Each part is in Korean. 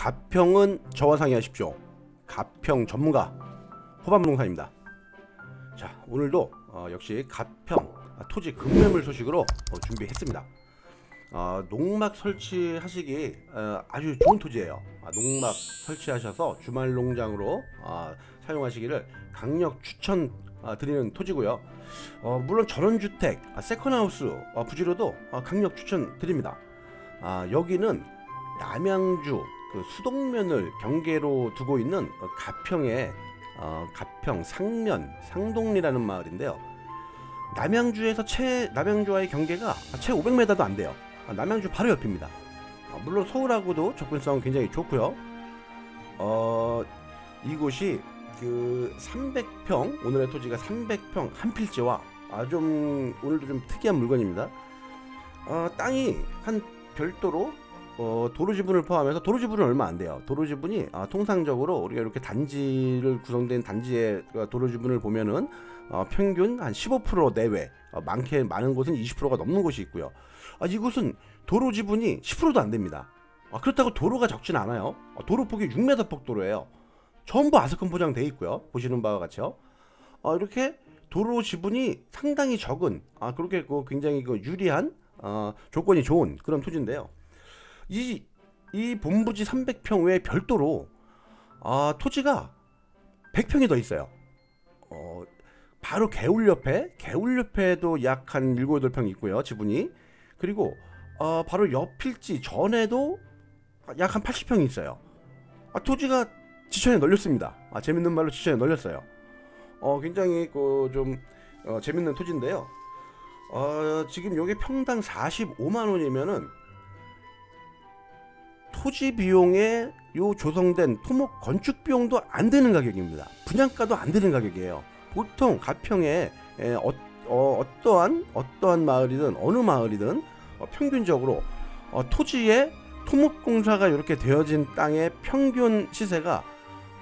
가평은 저와 상의하십시오. 가평 전문가 호반부동산입니다. 자 오늘도 어, 역시 가평 아, 토지 급매물 소식으로 어, 준비했습니다. 어, 농막 설치하시기 어, 아주 좋은 토지예요. 아, 농막 설치하셔서 주말 농장으로 아, 사용하시기를 강력 추천 아, 드리는 토지고요. 어, 물론 전원주택, 아, 세컨하우스 어, 부지로도 어, 강력 추천 드립니다. 아, 여기는 남양주 그 수동면을 경계로 두고 있는 어, 가평의 어, 가평 상면 상동리라는 마을인데요. 남양주에서 최 남양주와의 경계가 채 500m도 안 돼요. 아, 남양주 바로 옆입니다. 아, 물론 서울하고도 접근성은 굉장히 좋고요. 어, 이곳이 그 300평 오늘의 토지가 300평 한 필지와 아, 좀 오늘도 좀 특이한 물건입니다. 어, 땅이 한 별도로 어, 도로 지분을 포함해서 도로 지분은 얼마 안 돼요. 도로 지분이 아, 통상적으로 우리가 이렇게 단지를 구성된 단지의 그 도로 지분을 보면은 어, 평균 한 15% 내외, 어, 많게 많은 곳은 20%가 넘는 곳이 있고요. 아, 이곳은 도로 지분이 10%도 안 됩니다. 아, 그렇다고 도로가 적진 않아요. 어, 도로 폭이 6m 폭 도로예요. 전부 아스콘 포장돼 있고요. 보시는 바와 같이요. 어, 이렇게 도로 지분이 상당히 적은 아 그렇게 그 굉장히 그 유리한 어, 조건이 좋은 그런 토지인데요. 이, 이 본부지 300평 외에 별도로 아, 토지가 100평이 더 있어요. 어, 바로 개울 옆에 개울 옆에도 약 한 7, 8평 있고요. 지분이. 그리고 어, 바로 옆 필지 전에도 약 한 80평이 있어요. 아, 토지가 지천에 널렸습니다. 아, 재밌는 말로 지천에 널렸어요. 어, 굉장히 그 좀 어, 재밌는 토지인데요. 어, 지금 요게 평당 45만 원이면은 토지 비용에 요 조성된 토목 건축 비용도 안 되는 가격입니다. 분양가도 안 되는 가격이에요. 보통 가평에 에, 어, 어, 어 떠한 어떠한 마을이든 어느 마을이든 어, 평균적으로 어, 토지에 토목 공사가 이렇게 되어진 땅의 평균 시세가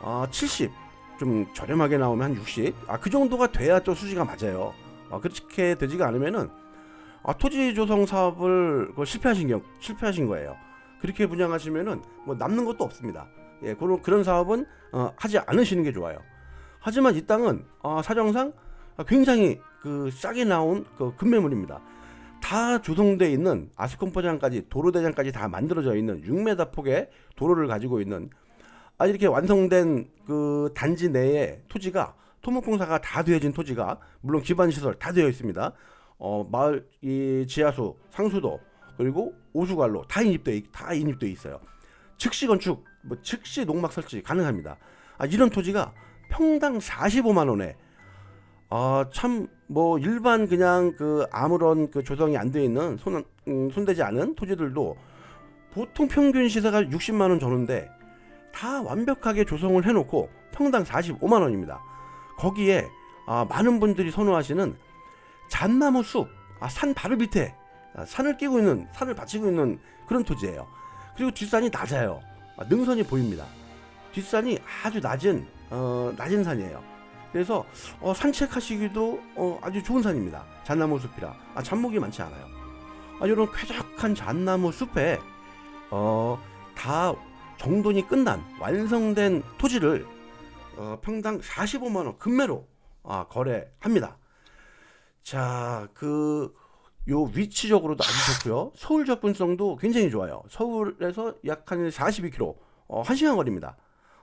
어, 70, 좀 저렴하게 나오면 한 60, 아 그 정도가 돼야 또 수지가 맞아요. 어, 그렇게 되지가 않으면은 아, 토지 조성 사업을 그 실패하신 경 실패하신 거예요. 그렇게 분양하시면은 뭐 남는 것도 없습니다. 예, 그런 그런 사업은 어, 하지 않으시는 게 좋아요. 하지만 이 땅은 어, 사정상 굉장히 그 싸게 나온 그 급매물입니다. 다 조성돼 있는 아스콘 포장까지 도로 대장까지 다 만들어져 있는 6m 폭의 도로를 가지고 있는 아 이렇게 완성된 그 단지 내에 토지가 토목공사가 다 되어진 토지가 물론 기반 시설 다 되어 있습니다. 어 마을 이 지하수, 상수도 그리고 오수관로 다 인입돼 있- 다 인입돼 있어요. 즉시 건축, 뭐 즉시 농막 설치 가능합니다. 아 이런 토지가 평당 45만 원에 아 참 뭐 일반 그냥 그 아무런 그 조성이 안 돼 있는 손 음, 손대지 않은 토지들도 보통 평균 시세가 60만 원 전후인데 다 완벽하게 조성을 해놓고 평당 45만 원입니다. 거기에 아, 많은 분들이 선호하시는 잣나무 숲, 아, 산 바로 밑에 아, 산을 끼고 있는 산을 받치고 있는 그런 토지예요. 그리고 뒷산이 낮아요. 아, 능선이 보입니다. 뒷산이 아주 낮은 어, 낮은 산이에요. 그래서 어, 산책하시기도 어, 아주 좋은 산입니다. 잣나무 숲이라 아, 잡목이 많지 않아요. 아, 이런 쾌적한 잣나무 숲에 어, 다 정돈이 끝난 완성된 토지를 어, 평당 45만 원 금매로 아, 거래합니다. 자, 그 요 위치적으로도 아주 좋고요. 서울 접근성도 굉장히 좋아요. 서울에서 약 한 42km, 어, 1시간 거리입니다.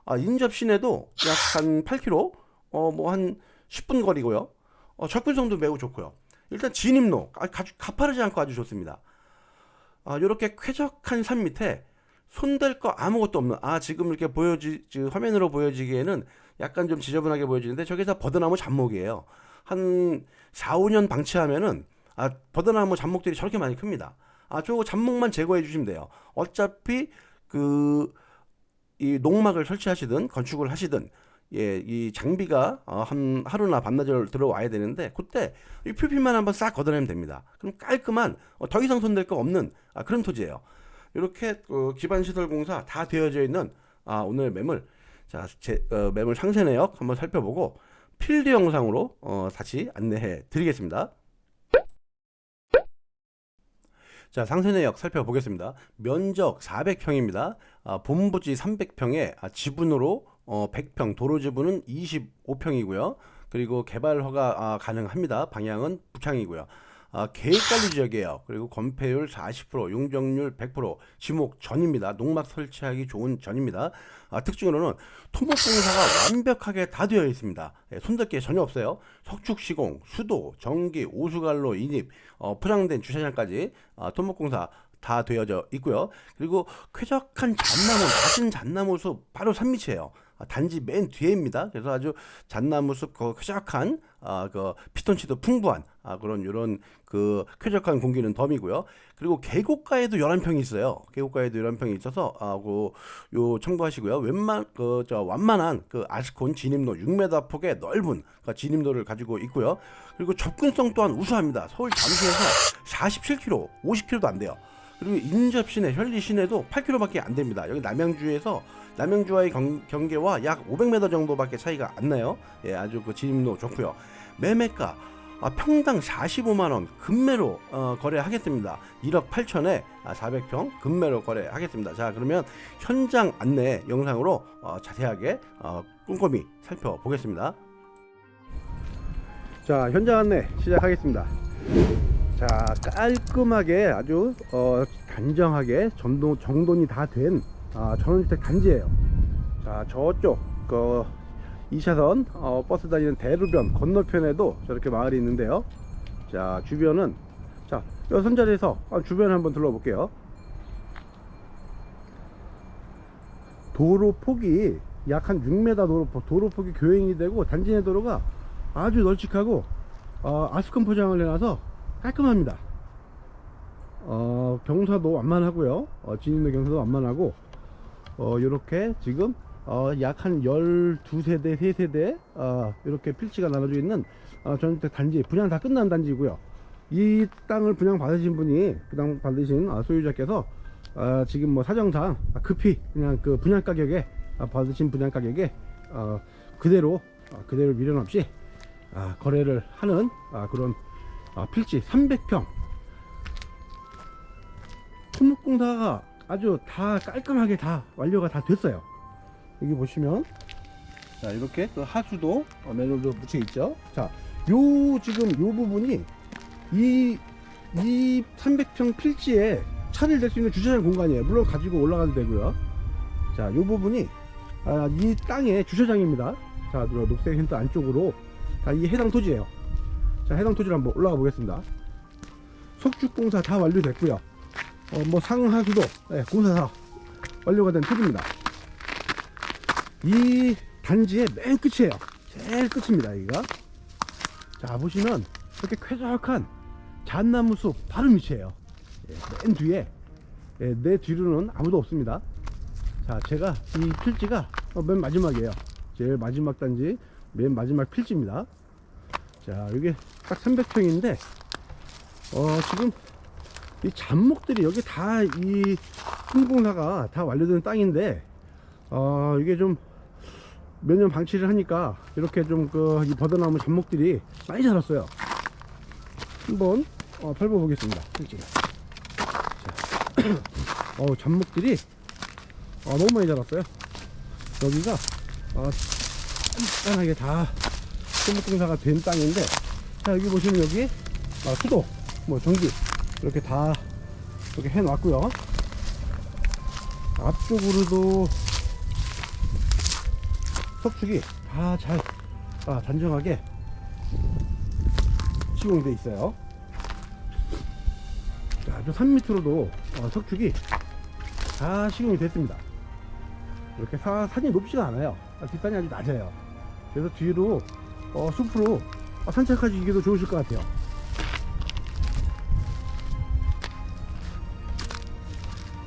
아, 인접 시내도 약 한 8km, 어, 뭐 한 10분 거리고요. 어, 접근성도 매우 좋고요. 일단 진입로, 아, 가, 가파르지 않고 아주 좋습니다. 아, 요렇게 쾌적한 산 밑에 손댈 거 아무것도 없는 아 지금 이렇게 보여지 지- 화면으로 보여지기에는 약간 좀 지저분하게 보여지는데 저게 다 버드나무 잡목이에요. 한 4, 5년 방치하면은 아 버드나무 잡목들이 저렇게 많이 큽니다. 아 저거 잡목만 제거해 주시면 돼요. 어차피 그 이 농막을 설치하시든 건축을 하시든 예, 이 장비가 어, 한 하루나 반나절 들어와야 되는데 그때 이 표피만 한번 싹 걷어내면 됩니다. 그럼 깔끔한 어, 더 이상 손댈 거 없는 아, 그런 토지예요. 이렇게 어, 기반 시설 공사 다 되어져 있는 아, 오늘 매물 자 제, 어, 매물 상세 내역 한번 살펴보고 필드 영상으로 어, 다시 안내해 드리겠습니다. 자, 상세 내역 살펴보겠습니다. 면적 400평입니다. 아, 본부지 300평에 아, 지분으로 어, 100평, 도로 지분은 25평이고요. 그리고 개발 허가 아, 가능합니다. 방향은 북향이고요. 아, 계획관리 지역이에요. 그리고 건폐율 40%, 용적률 100%, 지목 전입니다. 농막 설치하기 좋은 전입니다. 아, 특징으로는 토목 공사가 완벽하게 다 되어 있습니다. 예, 게 전혀 없어요. 석축 시공, 수도, 전기, 오수관로 인입, 어, 포장된 주차장까지 아, 토목 공사 다 되어져 있고요. 그리고 쾌적한 잣나무, 낮은 잣나무 숲 바로 산밑이에요. 아, 단지 맨 뒤에입니다. 그래서 아주 잣나무 숲그 쾌적한 아, 그 피톤치도 풍부한 아, 그런 이런 그 쾌적한 공기는 덤이고요. 그리고 계곡가에도 11평이 있어요. 계곡가에도 11평이 있어서 아, 그, 요 참고하시고요. 웬만 그 저 완만한 그 아스콘 진입로 6m 폭의 넓은 그 진입로를 가지고 있고요. 그리고 접근성 또한 우수합니다. 서울 잠시에서 47km, 50km도 안 돼요. 그리고 인접 시내, 현리 시내도 8km밖에 안 됩니다. 여기 남양주에서 남양주와의 경, 경계와 약 500m 정도밖에 차이가 안 나요. 예, 아주 그 진입로 좋고요. 매매가 아, 평당 45만 원 금매로 어, 거래하겠습니다. 1억 8천에 아, 400평 금매로 거래하겠습니다. 자, 그러면 현장 안내 영상으로 어, 자세하게 어, 꼼꼼히 살펴보겠습니다. 자, 현장 안내 시작하겠습니다. 자 깔끔하게 아주 어, 단정하게 정돈, 정돈이 다된 아, 전원주택 단지예요 자 저쪽 그 2차선 어, 버스 다니는 대로변 건너편에도 저렇게 마을이 있는데요 자 주변은 자 여선 자리에서 아, 주변 한번 둘러볼게요 도로 폭이 약 한 6m 도로, 폭, 도로 폭이 교행이 되고 단지 내 도로가 아주 널찍하고 어, 아스콘 포장을 해놔서 깔끔합니다. 어, 경사도 완만하고요. 어, 진입로 경사도 완만하고 어, 요렇게 지금 어, 약 한 12세대, 3세대 어, 이렇게 필지가 나눠져 있는 어, 전주택 단지 분양 다 끝난 단지고요. 이 땅을 분양 받으신 분이 분양 받으신 어, 소유자께서 어, 지금 뭐 사정상 급히 그냥 그 분양 가격에 어, 받으신 분양 가격에 어, 그대로 어, 그대로 미련 없이 아, 거래를 하는 아, 그런 아, 필지 300평 토목공사가 아주 다 깔끔하게 다 완료가 다 됐어요 여기 보시면 자 이렇게 그 하수도 어, 매뉴얼도 묻혀 있죠? 자요 지금 요 부분이 이, 이 300평 필지에 차를 댈 수 있는 주차장 공간이에요. 물론 가지고 올라가도 되고요. 자요 부분이 아, 이 땅의 주차장입니다. 자 녹색 힌트 안쪽으로 다이 해당 토지예요. 자 해당 토지를 한번 올라가 보겠습니다. 석축공사 다 완료됐고요. 어, 뭐 상하수도 네, 공사 다 완료가 된 토지입니다 이 단지의 맨 끝이에요. 제일 끝입니다 여기가. 자 보시면 이렇게 쾌적한 잣나무 숲 바로 밑이에요. 예, 맨 뒤에 예, 내 뒤로는 아무도 없습니다. 자 제가 이 필지가 어, 맨 마지막이에요. 제일 마지막 단지 맨 마지막 필지입니다. 자 여기 딱 300평인데 어 지금 이 잡목들이 여기 다 이 흥공사가 다 완료된 땅인데 어 이게 좀 몇 년 방치를 하니까 이렇게 좀 그 이 버드나무 잡목들이 많이 자랐어요. 한번 어, 밟아 보겠습니다. 어 잡목들이 어, 너무 많이 자랐어요. 여기가 어, 단단하게 다 토목공사가 된 땅인데 자 여기 보시면 여기 아, 수도 뭐 전기 이렇게 다 이렇게 해 놨고요. 앞쪽으로도 석축이 다잘 아, 단정하게 시공이 돼 있어요 자, 저산 밑으로도 어, 석축이 다 시공이 됐습니다 이렇게 사, 산이 높지가 않아요 아, 뒷산이 아주 낮아요 그래서 뒤로 어, 숲으로 어, 산책하시기 도 좋으실 것 같아요.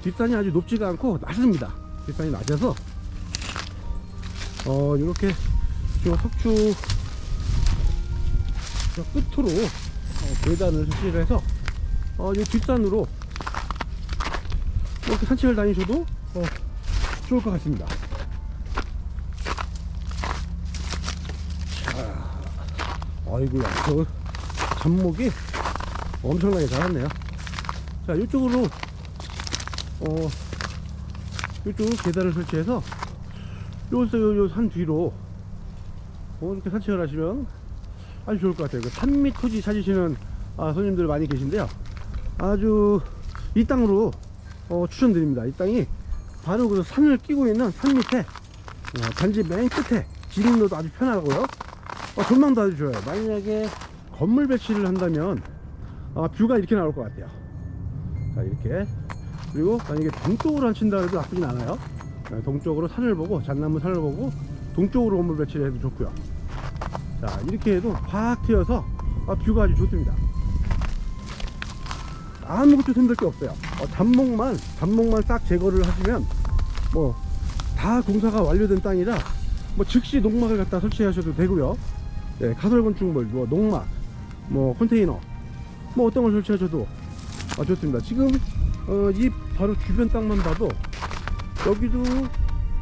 뒷산이 아주 높지가 않고 낮습니다. 뒷산이 낮아서 어 이렇게 저저 끝으로 어, 계단을 설치를 해서 어, 이 뒷산으로 이렇게 산책을 다니셔도 어, 좋을 것 같습니다. 아이고야 저 잡목이 엄청나게 자랐네요 자 이쪽으로 어 이쪽으로 계단을 설치해서 요서 요산 뒤로 어, 이렇게 산책을 하시면 아주 좋을 것 같아요. 그 산밑 토지 찾으시는 아, 손님들 많이 계신데요. 아주 이 땅으로 어, 추천드립니다. 이 땅이 바로 그 산을 끼고 있는 산 밑에 어, 단지 맨 끝에 진입로도 아주 편하고요. 어, 전망도 아주 좋아요. 만약에 건물 배치를 한다면 아, 뷰가 이렇게 나올 것 같아요. 자 이렇게 그리고 만약에 동쪽으로 한친다 해도 나쁘진 않아요. 네, 동쪽으로 산을 보고 잣나무 산을 보고 동쪽으로 건물 배치를 해도 좋고요. 자 이렇게 해도 확 트여서 아, 뷰가 아주 좋습니다. 아무것도 힘들 게 없어요. 어, 단목만 단목만 싹 제거를 하시면 뭐 다 공사가 완료된 땅이라 뭐 즉시 농막을 갖다 설치하셔도 되고요. 네, 가설 건축물, 뭐 농막, 뭐 컨테이너, 뭐 어떤 걸 설치하셔도 아, 좋습니다. 지금 어, 이 바로 주변 땅만 봐도 여기도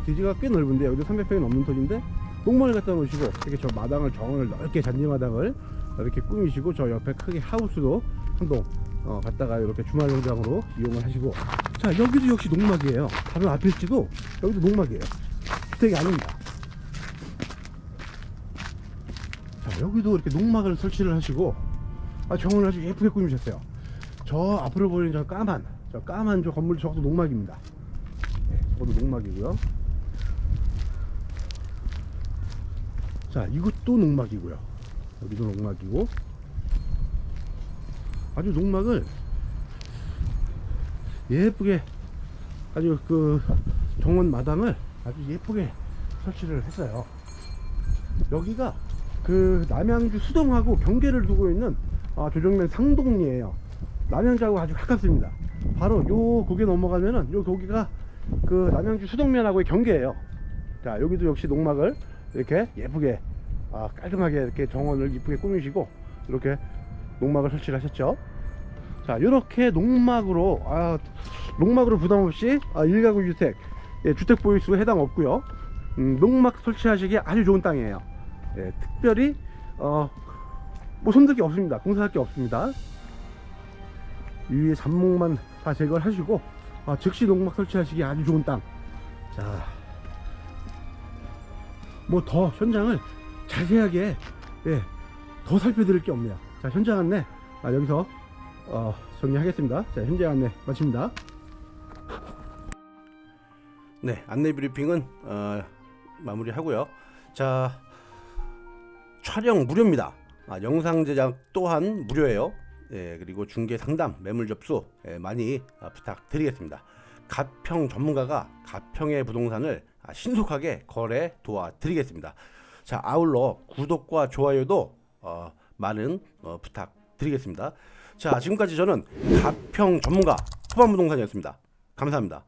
대지가 꽤 넓은데 여기도 300평이 넘는 토지인데 농막을 갖다 놓으시고 이렇게 저 마당을 정원을 넓게 잔디 마당을 이렇게 꾸미시고 저 옆에 크게 하우스도 한동 어, 갖다가 이렇게 주말 농장으로 이용을 하시고. 자 여기도 역시 농막이에요. 바로 앞일지도 여기도 농막이에요. 주택이 아닙니다. 자 여기도 이렇게 농막을 설치를 하시고 아 정원을 아주 예쁘게 꾸미셨어요. 저 앞으로 보이는 저 까만 저 까만 저 건물 저것도 농막입니다 네, 저것도 농막이고요. 자 이것도 농막이고요. 여기도 농막이고. 아주 농막을 예쁘게 아주 그 정원 마당을 아주 예쁘게 설치를 했어요. 여기가 그 남양주 수동하고 경계를 두고 있는 아, 조정면 상동리에요. 남양주하고 아주 가깝습니다. 바로 요 고개 넘어가면은 요 고개가 그 남양주 수동면하고의 경계예요. 자 여기도 역시 농막을 이렇게 예쁘게 아, 깔끔하게 이렇게 정원을 이쁘게 꾸미시고 이렇게 농막을 설치를 하셨죠. 자 이렇게 농막으로 아 농막으로 부담 없이 아, 일가구 주택 예, 주택 보유수 해당 없고요. 음, 농막 설치하시기에 아주 좋은 땅이에요. 예, 특별히 어 뭐 손들 게 없습니다. 공사할 게 없습니다. 이 위에 잡목만 다 제거를 하시고 아, 즉시 농막 설치하시기에 아주 좋은 땅. 자, 뭐 더 현장을 자세하게 예, 더 살펴드릴 게 없네요. 자, 현장 안내 아, 여기서 어, 정리하겠습니다. 자, 현장 안내 마칩니다. 네, 안내 브리핑은 어, 마무리하고요. 자, 촬영 무료입니다. 아, 영상 제작 또한 무료예요. 예, 그리고 중개 상담, 매물 접수 예, 많이 아, 부탁드리겠습니다. 가평 전문가가 가평의 부동산을 아, 신속하게 거래 도와드리겠습니다. 자, 아울러 구독과 좋아요도 어, 많은 어, 부탁드리겠습니다. 자, 지금까지 저는 가평 전문가 후반부동산이었습니다. 감사합니다.